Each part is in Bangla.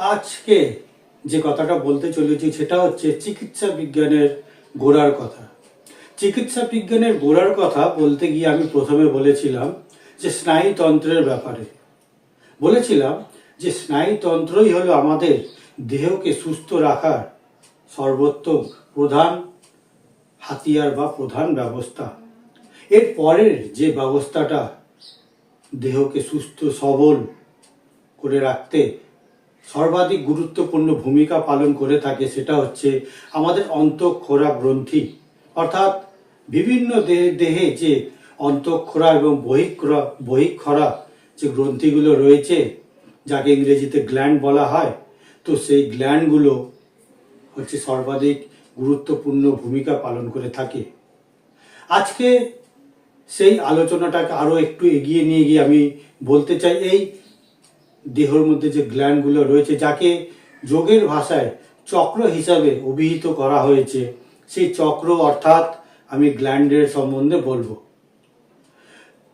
আজকে যে কথাটা বলতে চলেছি সেটা হচ্ছে চিকিৎসা বিজ্ঞানের গোড়ার কথা। চিকিৎসা বিজ্ঞানের গোড়ার কথা বলতে গিয়ে আমি প্রথমে বলেছিলাম যে স্নায়ুতন্ত্রের ব্যাপারে। বলেছিলাম যে স্নায়ুতন্ত্রই হলো আমাদের দেহকে সুস্থ রাখার সর্বোত্তম প্রধান হাতিয়ার বা প্রধান ব্যবস্থা। এর পরের যে ব্যবস্থাটা দেহকে সুস্থ সবল করে রাখতে সর্বাধিক গুরুত্বপূর্ণ ভূমিকা পালন করে থাকে সেটা হচ্ছে আমাদের অন্তঃক্ষরা গ্রন্থি। অর্থাৎ বিভিন্ন দেহে যে অন্তঃক্ষরা এবং বহিঃক্ষরা বহিঃক্ষরা যে গ্রন্থিগুলো রয়েছে, যাকে ইংরেজিতে গ্ল্যান্ড বলা হয়, তো সেই গ্ল্যান্ডগুলো হচ্ছে সর্বাধিক গুরুত্বপূর্ণ ভূমিকা পালন করে থাকে। আজকে সেই আলোচনাটাকে আরও একটু এগিয়ে নিয়ে গিয়ে আমি বলতে চাই, এই দেহের মধ্যে যে গ্ল্যান্ডগুলো রয়েছে, যাকে যোগের ভাষায় চক্র হিসাবে অভিহিত করা হয়েছে, সেই চক্র অর্থাৎ আমি গ্ল্যান্ডের সম্বন্ধে বলব।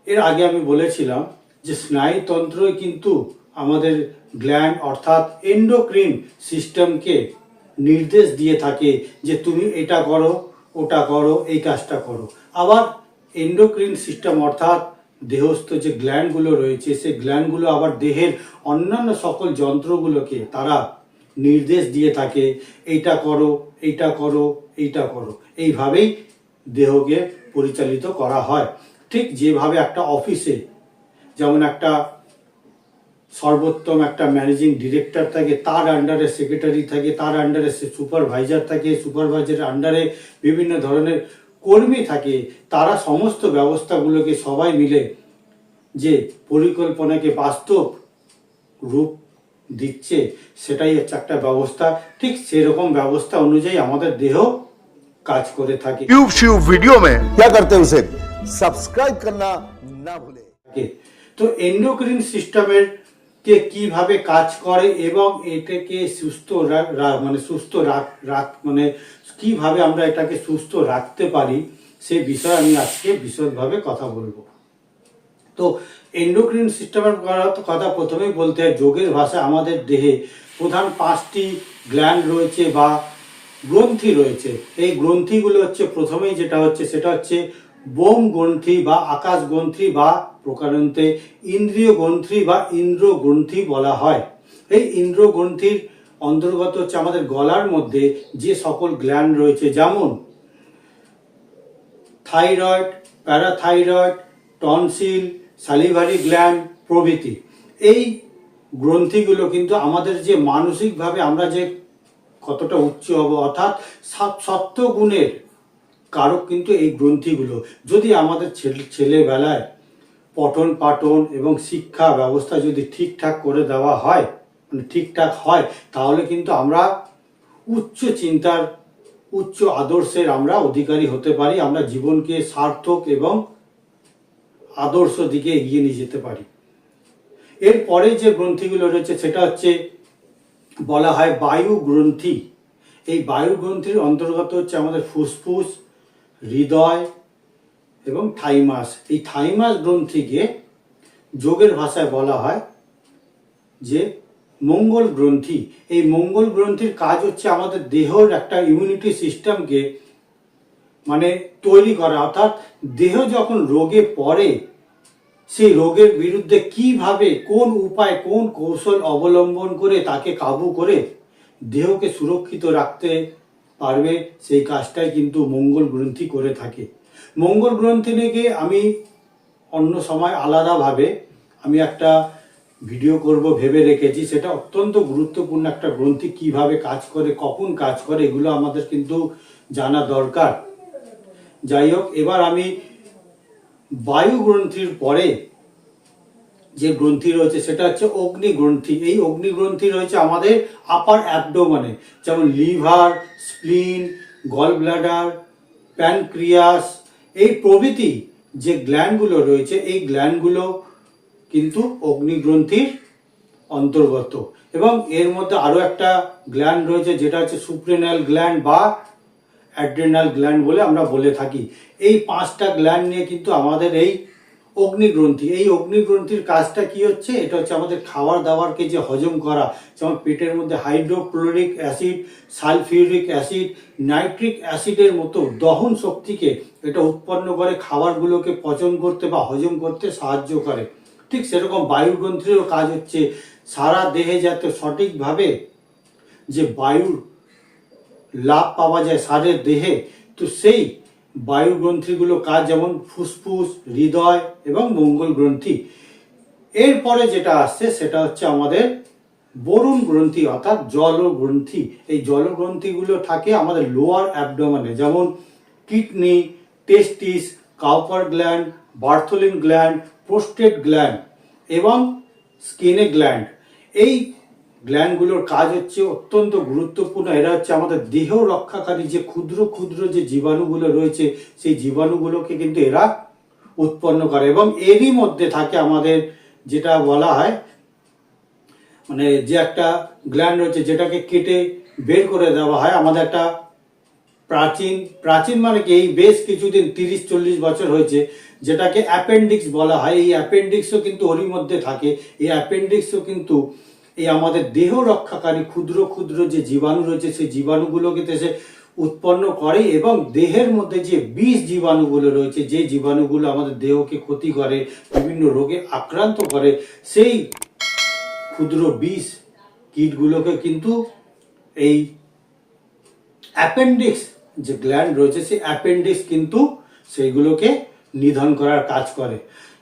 এর আগে আমি বলেছিলাম যে স্নায়ুতন্ত্রই কিন্তু আমাদের গ্ল্যান্ড অর্থাৎ এন্ডোক্রিন সিস্টেমকে নির্দেশ দিয়ে থাকে যে তুমি এটা করো, ওটা করো, এই কাজটা করো। আবার এন্ডোক্রিন সিস্টেম অর্থাৎ দেহস্থ যে গ্ল্যান্ডগুলো রয়েছে, সেই গ্ল্যান্ডগুলো আবার দেহের অন্যান্য সকল যন্ত্রগুলোকে তারা নির্দেশ দিয়ে থাকে, এইটা করো এইটা করো এইটা করো। এইভাবেই দেহকে পরিচালিত করা হয়। ঠিক যেভাবে একটা অফিসে যেমন একটা সর্বোত্তম একটা ম্যানেজিং ডিরেক্টর থাকে, তার আন্ডারে সেক্রেটারি থাকে, তার আন্ডারে সুপারভাইজার থাকে সুপারভাইজারের আন্ডারে বিভিন্ন ধরনের কর্মী থাকে তারা সমস্ত ব্যবস্থাগুলোকে সবাই মিলে যে পরিকল্পনাকে বাস্তব রূপ দিচ্ছে সেটাই হচ্ছে একটা ব্যবস্থা ঠিক সেরকম ব্যবস্থা অনুযায়ী আমাদের দেহ কাজ করে থাকে ट्यूब श्यूब वीडियो में क्या करते हैं उसे सब्सक्राइब करना ना भूलें থাকে তো এন্ডোক্রিন সিস্টেমের কে কীভাবে কাজ করে এবং এটাকে সুস্থ মানে সুস্থ রাখ মানে কীভাবে আমরা এটাকে সুস্থ রাখতে পারি, সে বিষয়ে আমি আজকে বিশদভাবে কথা বলব। তো এন্ডোক্রিন সিস্টেমের কথা প্রথমেই বলতে হয়, যোগের ভাষা আমাদের দেহে প্রধান পাঁচটি গ্ল্যান্ড রয়েছে বা গ্রন্থি রয়েছে। এই গ্রন্থিগুলো হচ্ছে, প্রথমেই যেটা হচ্ছে, সেটা হচ্ছে বোম গ্রন্থি বা আকাশ গ্রন্থি বা প্রকারান্তে ইন্দ্রিয় গ্রন্থি বা ইন্দ্র গ্রন্থি বলা হয়। এই ইন্দ্র গ্রন্থির অন্তর্গত হচ্ছে আমাদের গলার মধ্যে যে সকল গ্ল্যান্ড রয়েছে, যেমন thyroid parathyroid tonsil salivary gland প্রভৃতি। এই গ্রন্থিগুলো কিন্তু আমাদের যে মানসিকভাবে আমরা যে কতটা উচ্চ হব, অর্থাৎ সাত- সত্য গুণের কারক কিন্তু এই গ্রন্থিগুলো। যদি আমাদের ছেলে- ছেলেবেলায় পঠন পাঠন এবং শিক্ষা ব্যবস্থা যদি ঠিকঠাক করে দেওয়া হয় মানে ঠিকঠাক হয়, তাহলে কিন্তু আমরা উচ্চ চিন্তার, উচ্চ আদর্শের আমরা অধিকারী হতে পারি, আমরা জীবনকে সার্থক এবং আদর্শ দিকে এগিয়ে নিয়ে যেতে পারি। এরপরে যে গ্রন্থিগুলো রয়েছে, সেটা হচ্ছে বলা হয় বায়ু গ্রন্থি এই বায়ু গ্রন্থির অন্তর্গত হচ্ছে আমাদের ফুসফুস হৃদয় এবং থাইমাস। এই থাইমাস গ্রন্থিকে যোগের ভাষায় বলা হয় যে মঙ্গল গ্রন্থি। এই মঙ্গল গ্রন্থির কাজ হচ্ছে আমাদের দেহর একটা ইমিউনিটি সিস্টেমকে মানে তৈরি করা। অর্থাৎ দেহ যখন রোগে পড়ে, সেই রোগের বিরুদ্ধে কীভাবে, কোন উপায়, কোন কৌশল অবলম্বন করে তাকে কাবু করে দেহকে সুরক্ষিত রাখতে পারবে সেই কাজটাই কিন্তু মঙ্গল গ্রন্থি করে থাকে। মঙ্গল গ্রন্থি থেকে আমি অন্য সময় আলাদাভাবে আমি একটা ভিডিও করব, ভেবে রেখেছি। সেটা অত্যন্ত গুরুত্বপূর্ণ একটা গ্রন্থি, কীভাবে কাজ করে, কখন কাজ করে, এগুলো আমাদের কিন্তু জানা দরকার। যাই হোক, এবার আমি বায়ু গ্রন্থির পরে যে গ্রন্থি রয়েছে সেটা হচ্ছে অগ্নি গ্রন্থি। এই অগ্নি গ্রন্থি রয়েছে আমাদের আপার অ্যাবডোমানে যেমন liver spleen gall bladder pancreas এই প্রভৃতি যে গ্ল্যান্ডগুলো রয়েছে, এই গ্ল্যান্ডগুলো কিন্তু অগ্নিগ্রন্থির অন্তর্গত। এবং এর মধ্যে আরও একটা গ্ল্যান্ড রয়েছে, যেটা হচ্ছে সুপ্রেনাল গ্ল্যান্ড বা অ্যাড্রেনাল গ্ল্যান্ড বলে আমরা বলে থাকি। এই পাঁচটা গ্ল্যান্ড নিয়ে কিন্তু আমাদের এই অগ্নিগ্রন্থি। এই অগ্নিগ্রন্থির কাজটা কি হচ্ছে? এটা হচ্ছে আমাদের খাবার দাবারকে যে হজম করা। যেমন পেটের মধ্যে hydrochloric acid, sulphuric acid, nitric অ্যাসিডের মতো দহন শক্তিকে এটা উৎপন্ন করে, খাবারগুলোকে পচন করতে বা হজম করতে সাহায্য করে। ঠিক সেরকম বায়ুগ্রন্থিরও কাজ হচ্ছে। সারা দেহে যাতে সঠিকভাবে যে বায়ুর লাভ পাওয়া যায় সারের দেহে, তো সেই বায়ু গ্রন্থিগুলো কাজ যেমন ফুসফুস, হৃদয় এবং মঙ্গল গ্রন্থি। এরপরে যেটা আসছে, সেটা হচ্ছে আমাদের বরুণ গ্রন্থি, অর্থাৎ জল গ্রন্থি। এই জল গ্রন্থিগুলো থাকে আমাদের লোয়ার অ্যাবডোমেনে যেমন kidney testis Cowper gland Bartholin gland prostate gland এবং স্কিনে গ্ল্যান্ড এই গ্ল্যান্ডগুলোর কাজ হচ্ছে অত্যন্ত গুরুত্বপূর্ণ। এরা হচ্ছে আমাদের দেহ রক্ষাকারী যে ক্ষুদ্র ক্ষুদ্র যে জীবাণুগুলো রয়েছে, সেই জীবাণুগুলোকে কিন্তু এরা উৎপন্ন করে এবং এরই মধ্যে থাকে আমাদের যেটা বলা হয় মানে যে একটা গ্ল্যান্ড রয়েছে যেটাকে কেটে বের করে দেওয়া হয়, আমাদের একটা প্রাচীন প্রাচীন মানে কি? এই বেশ কিছুদিন, তিরিশ, চল্লিশ বছর হয়েছে, যেটাকে অ্যাপেন্ডিক্স বলা হয়। এই অ্যাপেন্ডিক্সও কিন্তু ওরই মধ্যে থাকে। এই অ্যাপেন্ডিক্সও কিন্তু এই আমাদের দেহ রক্ষাকারী, ক্ষুদ্র ক্ষুদ্র যে জীবাণু রয়েছে, সেই জীবাণুগুলোকে সে উৎপন্ন করে এবং দেহের মধ্যে যে বিষ জীবাণুগুলো রয়েছে, যে জীবাণুগুলো আমাদের দেহকে ক্ষতি করে, বিভিন্ন রোগে আক্রান্ত করে, সেই ক্ষুদ্র বিষ কীটগুলোকে কিন্তু এই অ্যাপেন্ডিক্স যে গ্ল্যান্ড রয়েছে, সেই অ্যাপেন্ডিক্স কিন্তু সেইগুলোকে নিধন করার কাজ করে।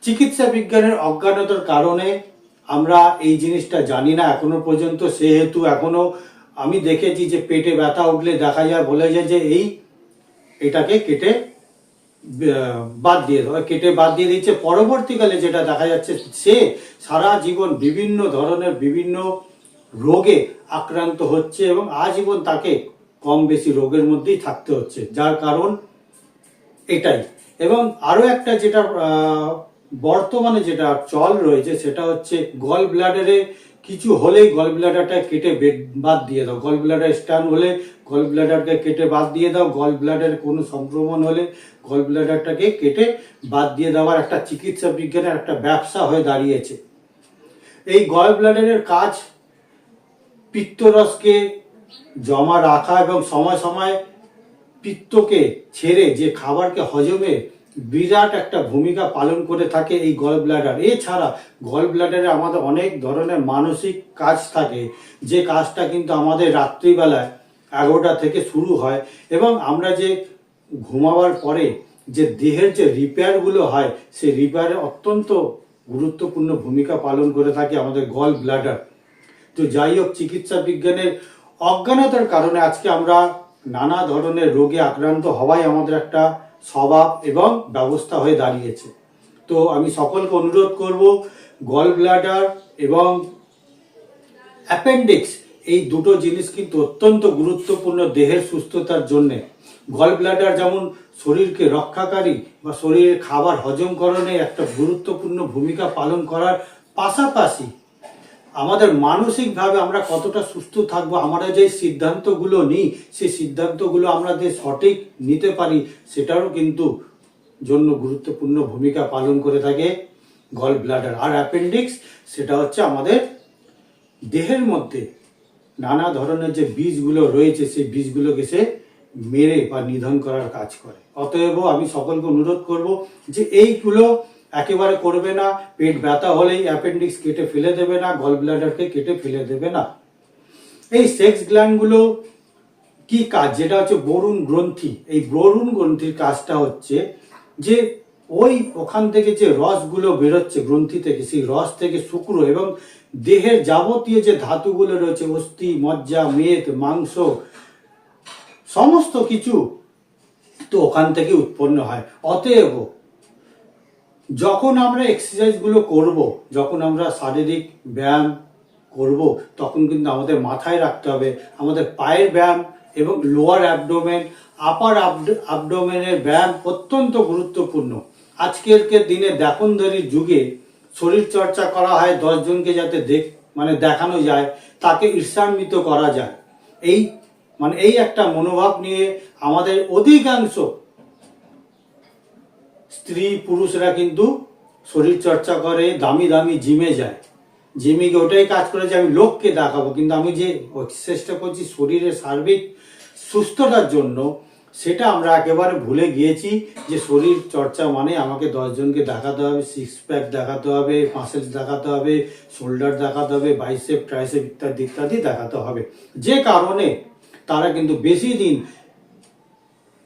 চিকিৎসা বিজ্ঞানের অজ্ঞানতার কারণে আমরা এই জিনিসটা জানি না এখনও পর্যন্ত, সেহেতু এখনও আমি দেখেছি যে পেটে ব্যথা উঠলে দেখা যায়, বলে যায় যে এই এটাকে কেটে বাদ দিয়ে দেওয়া কেটে বাদ দিয়ে দিচ্ছে। পরবর্তীকালে যেটা দেখা যাচ্ছে, সে সারা জীবন বিভিন্ন ধরনের বিভিন্ন রোগে আক্রান্ত হচ্ছে এবং আজীবন তাকে কম বেশি রোগের মধ্যেই থাকতে হচ্ছে, যার কারণ এটাই। এবং আরও একটা যেটা বর্তমানে যেটা চল রয়েছে, সেটা হচ্ছে গল ব্লাডারে কিছু হলেই গল ব্লাডারটা কেটে বেদ- দিয়ে দাও। গল ব্লাডার স্টান হলে গল ব্লাডারকে কেটে বাদ দিয়ে দাও। গল ব্লাডারে কোনো সংক্রমণ হলে গল ব্লাডারটাকে কেটে বাদ দিয়ে দেওয়ার একটা চিকিৎসা বিজ্ঞানের একটা ব্যবসা হয়ে দাঁড়িয়েছে। এই গল ব্লাডারের কাজ পিত্তরসকে জমা রাখা এবং সময় সময় পিত্তকে ছেড়ে যে খাবারকে হজমে বিরাট একটা ভূমিকা পালন করে থাকে এই গল ব্লাডার এছাড়া গল ব্লাডারে আমাদের অনেক ধরনের মানসিক কাজ থাকে। যে কাজটা কিন্তু আমাদের রাত্রিবেলায় এগারোটা থেকে শুরু হয় এবং আমরা যে ঘুমাবার পরে যে দেহের যে রিপেয়ারগুলো হয়, সেই রিপেয়ারে অত্যন্ত গুরুত্বপূর্ণ ভূমিকা পালন করে থাকে আমাদের গল ব্লাডার তো যাই হোক, চিকিৎসা বিজ্ঞানের অজ্ঞানতার কারণে আজকে আমরা নানা ধরনের রোগে আক্রান্ত হওয়াই আমাদের একটা স্বভাব এবং ব্যবস্থা হয়ে দাঁড়িয়েছে। তো আমি সকলকে অনুরোধ করব গল ব্লাডার এবং অ্যাপেন্ডিক্স এই দুটো জিনিস কিন্তু অত্যন্ত গুরুত্বপূর্ণ দেহের সুস্থতার জন্যে। গল ব্লাডার যেমন শরীরকে রক্ষাকারী বা শরীরের খাবার হজমকরণে একটা গুরুত্বপূর্ণ ভূমিকা পালন করার পাশাপাশি আমাদের মানসিকভাবে আমরা কতটা সুস্থ থাকব, আমরা যে সিদ্ধান্তগুলো নিই, সেই সিদ্ধান্তগুলো আমরা যে সঠিক নিতে পারি, সেটারও কিন্তু জন্য গুরুত্বপূর্ণ ভূমিকা পালন করে থাকে গল ব্লাডার আর অ্যাপেন্ডিক্স সেটা হচ্ছে আমাদের দেহের মধ্যে নানা ধরনের যে বীজগুলো রয়েছে, সেই বীজগুলোকে সে মেরে বা নিধন করার কাজ করে। অতএব আমি সকলকে অনুরোধ করব যে এইগুলো একেবারে করবে না, পেট ব্যথা হলেই অ্যাপেন্ডিক্স কেটে ফেলে দেবে না গল ব্লাডারকে কেটে ফেলে দেবে না। এই সেক্স গ্ল্যান্ডগুলো কি কাজ? যেটা হচ্ছে বরুণ গ্রন্থি। এই বরুণ গ্রন্থির কাজটা হচ্ছে যে ওই ওখান থেকে যে রসগুলো বেরোচ্ছে গ্রন্থি থেকে, সেই রস থেকে শুক্র এবং দেহের যাবতীয় যে ধাতুগুলো রয়েছে, অস্থি, মজ্জা, মেদ, মাংস, সমস্ত কিছু তো ওখান থেকে উৎপন্ন হয়। অতএব যখন আমরা এক্সারসাইজগুলো করব, যখন আমরা শারীরিক ব্যায়াম করব, তখন কিন্তু আমাদের মাথায় রাখতে হবে আমাদের পায়ের ব্যায়াম এবং লোয়ার অ্যাবডোমেন আপার অ্যাবডোমেনের ব্যায়াম অত্যন্ত গুরুত্বপূর্ণ। আজকের দিনে দেখনদারির যুগে শরীর চর্চা করা হয় দশজনকে যাতে দেখ মানে দেখানো যায়, তাকে ঈর্ষান্বিত করা যায়। এই মানে এই একটা মনোভাব নিয়ে আমাদের অধিকাংশ স্ত্রী পুরুষরা কিন্তু শরীর চর্চা করে, দামি দামি জিমে যায়। জিমে গিয়ে ওটাই কাজ করে যে আমি লোককে দেখাবো। কিন্তু আমি যে চেষ্টা করছি শরীরের সার্বিক সুস্থতার জন্য, সেটা আমরা একেবারে ভুলে গিয়েছি যে শরীর চর্চা মানে আমাকে দশজনকে দেখাতে হবে সিক্স প্যাক দেখাতে হবে মাসেলস দেখাতে হবে শোল্ডার দেখাতে হবে বাইসেপ ট্রাইসেপ ইত্যাদি ইত্যাদি দেখাতে হবে। যে কারণে তারা কিন্তু বেশি দিন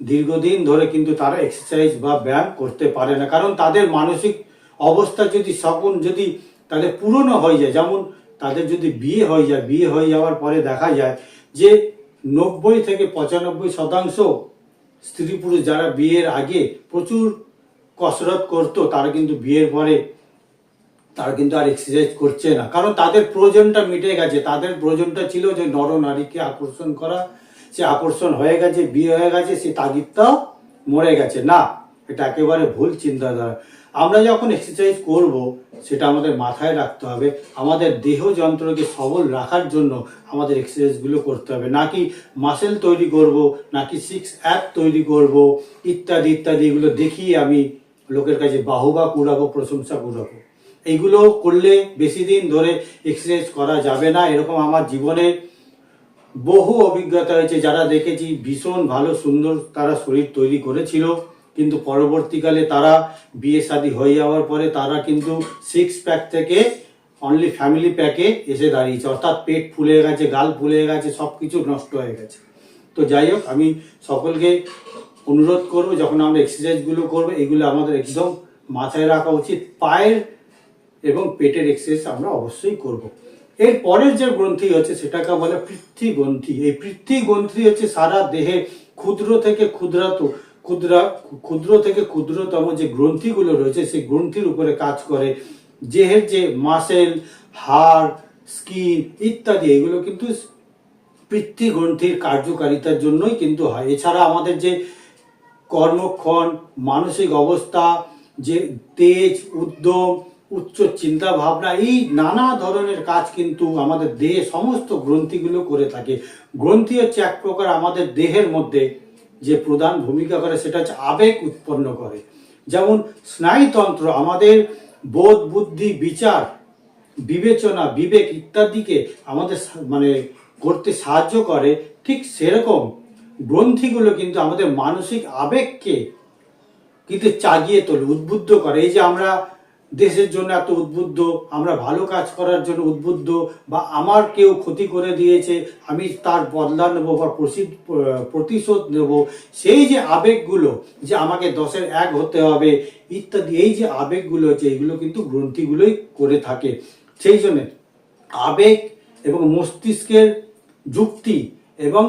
দীর্ঘদিন ধরে কিন্তু তারা এক্সারসাইজ বা ব্যায়াম করতে পারে না। কারণ তাদের মানসিক অবস্থা যদি সকল যদি তাদের পুরনো হয়ে যায়, যেমন তাদের যদি বিয়ে হয়ে যায়, বিয়ে হয়ে যাওয়ার পরে দেখা যায় যে নব্বই থেকে পঁচানব্বই শতাংশ স্ত্রী পুরুষ যারা বিয়ের আগে প্রচুর কসরত করতো, তারা কিন্তু বিয়ের পরে তারা কিন্তু আর এক্সারসাইজ করছে না। কারণ তাদের প্রয়োজনটা মিটে গেছে। তাদের প্রয়োজনটা ছিল যে নর নারীকে আকর্ষণ করা সে আকর্ষণ হয়ে গেছে, বিয়ে হয়ে গেছে, সে তাগিদটাও মরে গেছে। না, এটা একেবারে ভুল চিন্তাধারা। আমরা যখন এক্সারসাইজ করব, সেটা আমাদের মাথায় রাখতে হবে। আমাদের দেহ যন্ত্রকে সবল রাখার জন্য আমাদের এক্সারসাইজগুলো করতে হবে। নাকি মাসেল তৈরি করব নাকি সিক্স অ্যাপ তৈরি করব, ইত্যাদি ইত্যাদি, এগুলো দেখিয়ে আমি লোকের কাছে বাহুবা কুড়াবো, প্রশংসা কুড়াবো। এইগুলো করলে বেশি দিন ধরে এক্সারসাইজ করা যাবে না। এরকম আমার জীবনের বহু অভিজ্ঞতা হয়েছে যারা দেখেছি, ভীষণ ভালো, সুন্দর তারা শরীর তৈরি করেছিল। কিন্তু পরবর্তীকালে তারা বিয়ে শাদী হয়ে যাওয়ার পরে তারা কিন্তু সিক্স প্যাক থেকে অনলি ফ্যামিলি প্যাকে এসে দাঁড়িয়েছে। অর্থাৎ পেট ফুলে গেছে, গাল ফুলে গেছে সব কিছু নষ্ট হয়ে গেছে। তো যাই হোক, আমি সকলকে অনুরোধ করব, যখন আমরা এক্সারসাইজগুলো করব, এগুলো আমাদের একদম মাথায় রাখা উচিত। পায়ের এবং পেটের এক্সারসাইজ আমরা অবশ্যই করব। এর পরের যে গ্রন্থি হচ্ছে সেটাকে বলে পৃথ্বী গ্রন্থি এই পৃথ্বী গ্রন্থি হচ্ছে সারা দেহে ক্ষুদ্র থেকে ক্ষুদ্রাত, ক্ষুদ্রা, ক্ষুদ্র থেকে ক্ষুদ্রতম যে গ্রন্থিগুলো রয়েছে সেই গ্রন্থির উপরে কাজ করে। দেহের যে মাসেল হাড় স্কিন ইত্যাদি, এগুলো কিন্তু পৃথ্বী গ্রন্থির কার্যকারিতার জন্যই কিন্তু হয়। এছাড়া আমাদের যে কর্মক্ষণ, মানসিক অবস্থা, যে তেজ, উদ্যম উচ্চ চিন্তা ভাবনা, এই নানা ধরনের কাজ কিন্তু আমাদের দেহে সমস্ত গ্রন্থিগুলো করে থাকে। গ্রন্থি হচ্ছে এক প্রকার আমাদের দেহের মধ্যে যে প্রধান ভূমিকা করে, সেটা হচ্ছে আবেগ উৎপন্ন করে। যেমন স্নায়ুতন্ত্র, আমাদের বোধ, বুদ্ধি, বিচার, বিবেচনা, বিবেক ইত্যাদিকে আমাদের মানে করতে সাহায্য করে। ঠিক সেরকম গ্রন্থিগুলো কিন্তু আমাদের মানসিক আবেগকে কিন্তু চাগিয়ে তোলে, উদ্বুদ্ধ করে। এই যে আমরা দেশের জন্য এত উদ্বুদ্ধ, আমরা ভালো কাজ করার জন্য উদ্বুদ্ধ, বা আমার কেউ ক্ষতি করে দিয়েছে, আমি তার বদলা নেব বা প্রতিশোধ নেব। সেই যে আবেগগুলো যে আমাকে দশের এক হতে হবে, ইত্যাদি, এই যে আবেগগুলো আছে এইগুলো কিন্তু গ্রন্থিগুলোই করে থাকে। সেই জন্য আবেগ এবং মস্তিষ্কের যুক্তি এবং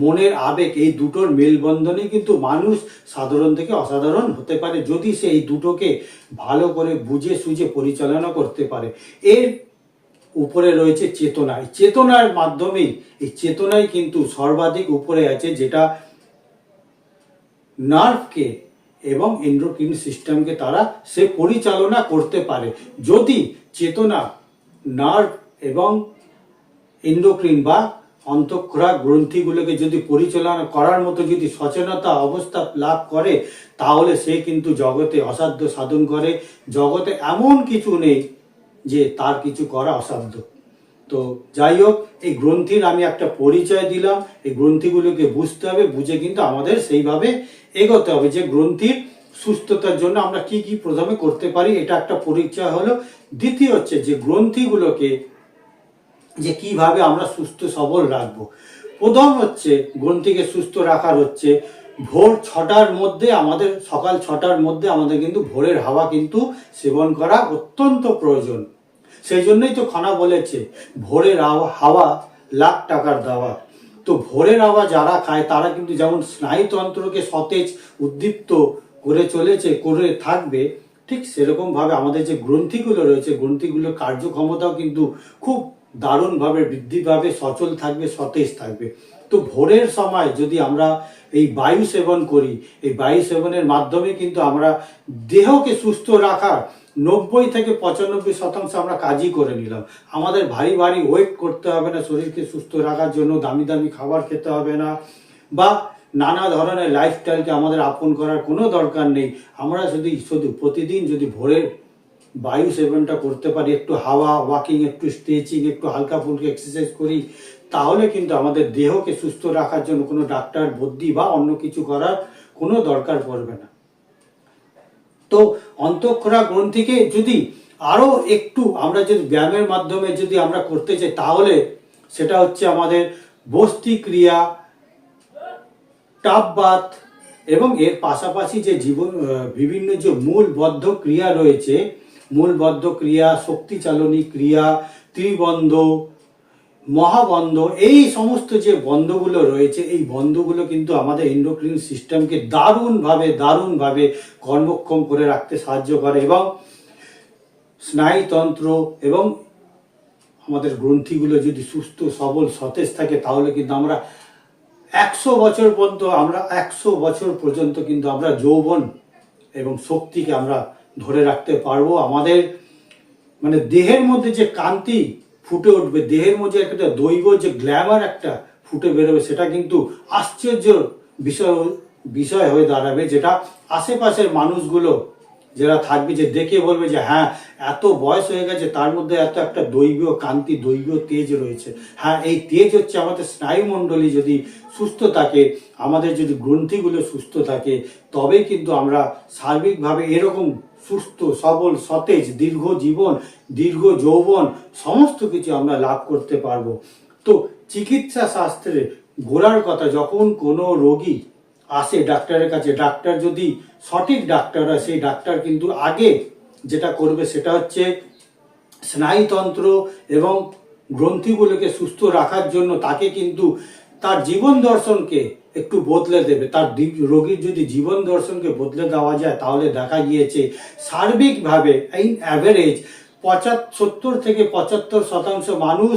মনের আবেগ এই দুটোর মেলবন্ধনে কিন্তু মানুষ সাধারণ থেকে অসাধারণ হতে পারে যদি সে এই দুটোকে ভালো করে বুঝে সুঝে পরিচালনা করতে পারে। এর উপরে রয়েছে চেতনা। এই চেতনার মাধ্যমেই, এই চেতনাই কিন্তু সর্বাধিক উপরে আছে যেটা নার্ভকে এবং এন্ড্রোক্রিন সিস্টেমকে তারা সে পরিচালনা করতে পারে। যদি চেতনা, নার্ভ এবং এন্ডোক্রিন বা অন্তঃক্ষরা গ্রন্থিগুলোকে যদি পরিচালনা করার মতো যদি সচেতনতা অবস্থা লাভ করে, তাহলে সে কিন্তু জগতে অসাধ্য সাধন করে। জগতে এমন কিছু নেই যে তার কিছু করা অসাধ্য। তো যাই হোক, এই গ্রন্থির আমি একটা পরিচয় দিলাম। এই গ্রন্থিগুলোকে বুঝতে হবে, বুঝে কিন্তু আমাদের সেইভাবে এগোতে হবে যে গ্রন্থির সুস্থতার জন্য আমরা কি কি প্রথমে করতে পারি, এটা একটা পরিচয় হলো। দ্বিতীয় হচ্ছে যে গ্রন্থিগুলোকে যে কীভাবে আমরা সুস্থ সবল রাখব। প্রথম হচ্ছে গ্রন্থিকে সুস্থ রাখার হচ্ছে, ভোর ছটার মধ্যে আমাদের, সকাল ছটার মধ্যে আমাদের কিন্তু ভোরের হাওয়া কিন্তু সেবন করা অত্যন্ত প্রয়োজন। সেই জন্যই তো খানা বলেছে, ভোরের হাওয়া- লাখ টাকার দাওয়া। তো ভোরের হাওয়া যারা খায়, তারা কিন্তু যেমন স্নায়ুতন্ত্রকে সতেজ, উদ্দীপ্ত করে চলেছে, করে থাকবে, ঠিক সেরকমভাবে আমাদের যে গ্রন্থিগুলো রয়েছে, গ্রন্থিগুলোর কার্যক্ষমতাও কিন্তু খুব দারুণভাবে বৃদ্ধি পাবে সচল থাকবে, সতেজ থাকবে। তো ভোরের সময় যদি আমরা এই বায়ু সেবন করি, এই বায়ু সেবনের মাধ্যমে কিন্তু আমরা দেহকে সুস্থ রাখার নব্বই থেকে পঁচানব্বই শতাংশ আমরা কাজই করে নিলাম। আমাদের ভারী ভারী ওয়েট করতে হবে না, শরীরকে সুস্থ রাখার জন্য, দামি দামি খাবার খেতে হবে না, বা নানা ধরনের লাইফস্টাইলকে আমাদের আপন করার কোনো দরকার নেই। আমরা যদি, শুধু প্রতিদিন যদি ভোরের বায়ু সেবনটা করতে পারি, একটু হাওয়া ওয়াকিং একটু স্ট্রেচিং একটু হালকা ফুলকা এক্সারসাইজ করি, তাহলে কিন্তু আমাদের দেহকে সুস্থ রাখার জন্য কোনো ডাক্তার, বুদ্ধি বা অন্য কিছু করার কোনো দরকার পড়বে না। তো অন্তঃক্ষরা গ্রন্থিকে যদি আরও একটু আমরা যদি ব্যায়ামের মাধ্যমে যদি আমরা করতে চাই, তাহলে সেটা হচ্ছে আমাদের বস্তি ক্রিয়া টাপ বাত এবং এর পাশাপাশি যে জীবন বিভিন্ন যে মূল বদ্ধ ক্রিয়া রয়েছে মূল বদ্ধ ক্রিয়া, শক্তিচালনী ক্রিয়া, ত্রিবন্ধ, মহাবন্ধ, এই সমস্ত যে বন্ধগুলো রয়েছে, এই বন্ধগুলো কিন্তু আমাদের এন্ডোক্রিন সিস্টেমকে দারুণভাবে দারুণভাবে কর্মক্ষম করে রাখতে সাহায্য করে এবং স্নায়ুতন্ত্র এবং আমাদের গ্রন্থিগুলো যদি সুস্থ, সবল, সতেজ থাকে, তাহলে কিন্তু আমরা একশো বছর পর্যন্ত আমরা, একশো বছর পর্যন্ত কিন্তু আমরা যৌবন এবং শক্তিকে আমরা ধরে রাখতে পারব। আমাদের মানে দেহের মধ্যে যে কান্তি ফুটে উঠবে, দেহের মধ্যে একটা দৈব যে গ্ল্যামার একটা ফুটে বেরোবে, সেটা কিন্তু আশ্চর্য বিষয় বিষয় হয়ে দাঁড়াবে। যেটা আশেপাশের মানুষগুলো যারা থাকবে, যে দেখে বলবে যে হ্যাঁ এত বয়স হয়ে গেছে, তার মধ্যে এত একটা দৈবীয় কান্তি দৈবীয় তেজ রয়েছে। হ্যাঁ এই তেজ হচ্ছে আমাদের স্নায়ুমণ্ডলী যদি সুস্থ থাকে, আমাদের যদি গ্রন্থিগুলো সুস্থ থাকে তবে কিন্তু আমরা সার্বিকভাবে এরকম সুস্থ, সবল, সতেজ, দীর্ঘ জীবন, দীর্ঘ যৌবন, সমস্ত কিছু আমরা লাভ করতে পারব। তো চিকিৎসা শাস্ত্রে গোড়ার কথা, যখন কোনো রোগী আসে ডাক্তারের কাছে, ডাক্তার যদি সঠিক ডাক্তার হয়, সেই ডাক্তার কিন্তু আগে যেটা করবে সেটা হচ্ছে স্নায়ুতন্ত্র এবং গ্রন্থিগুলোকে সুস্থ রাখার জন্য তাকে কিন্তু তার জীবন দর্শনকে একটু বদলে দেবে। তার রোগীর যদি জীবন দর্শনকে বদলে দেওয়া যায়, তাহলে দেখা গিয়েছে সার্বিকভাবে এই অ্যাভারেজ পঁচাত্তর সত্তর থেকে পঁচাত্তর শতাংশ মানুষ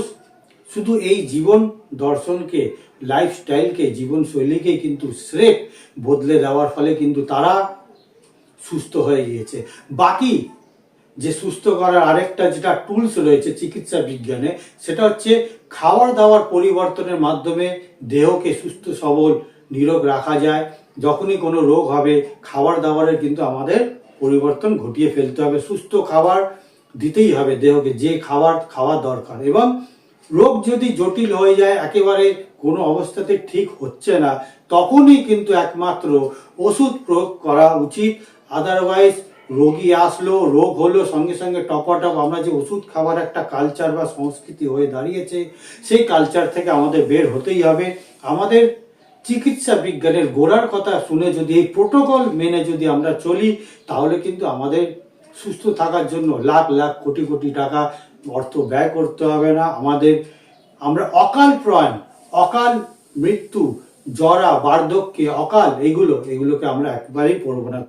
শুধু এই জীবন দর্শনকে লাইফস্টাইলকে জীবনশৈলীকে কিন্তু স্রেফ বদলে দেওয়ার ফলে কিন্তু তারা সুস্থ হয়ে গিয়েছে। বাকি যে সুস্থ করার আরেকটা যেটা টুলস রয়েছে চিকিৎসা বিজ্ঞানে, সেটা হচ্ছে খাওয়ার দাওয়ার পরিবর্তনের মাধ্যমে দেহকে সুস্থ, সবল, নিরোগ রাখা যায়। যখনই কোনো রোগ হবে খাবার দাবারের কিন্তু আমাদের পরিবর্তন ঘটিয়ে ফেলতে হবে। সুস্থ খাবার দিতেই হবে দেহকে, যে খাবার খাওয়া দরকার। এবং রোগ যদি জটিল হয়ে যায়, একেবারে কোনো অবস্থাতে ঠিক হচ্ছে না, তখনই কিন্তু একমাত্র ওষুধ প্রয়োগ করা উচিত। আদারওয়াইজ রোগী আসলো, রোগ হলো, সঙ্গে সঙ্গে টপাটপ আমরা যে ওষুধ খাওয়ার একটা কালচার বা সংস্কৃতি হয়ে দাঁড়িয়েছে, সেই কালচার থেকে আমাদের বের হতেই হবে। আমাদের চিকিৎসা বিজ্ঞানের গোড়ার কথা শুনে যদি এই প্রোটোকল মেনে যদি আমরা চলি, তাহলে কিন্তু আমাদের সুস্থ থাকার জন্য লাখ লাখ কোটি কোটি টাকা অর্থ ব্যয় করতে হবে না। আমাদের, আমরা অকাল প্রয়াণ, অকাল মৃত্যু, জরা, বার্ধক্যে অকাল, এগুলো, এগুলোকে আমরা একবারেই পড়ব না।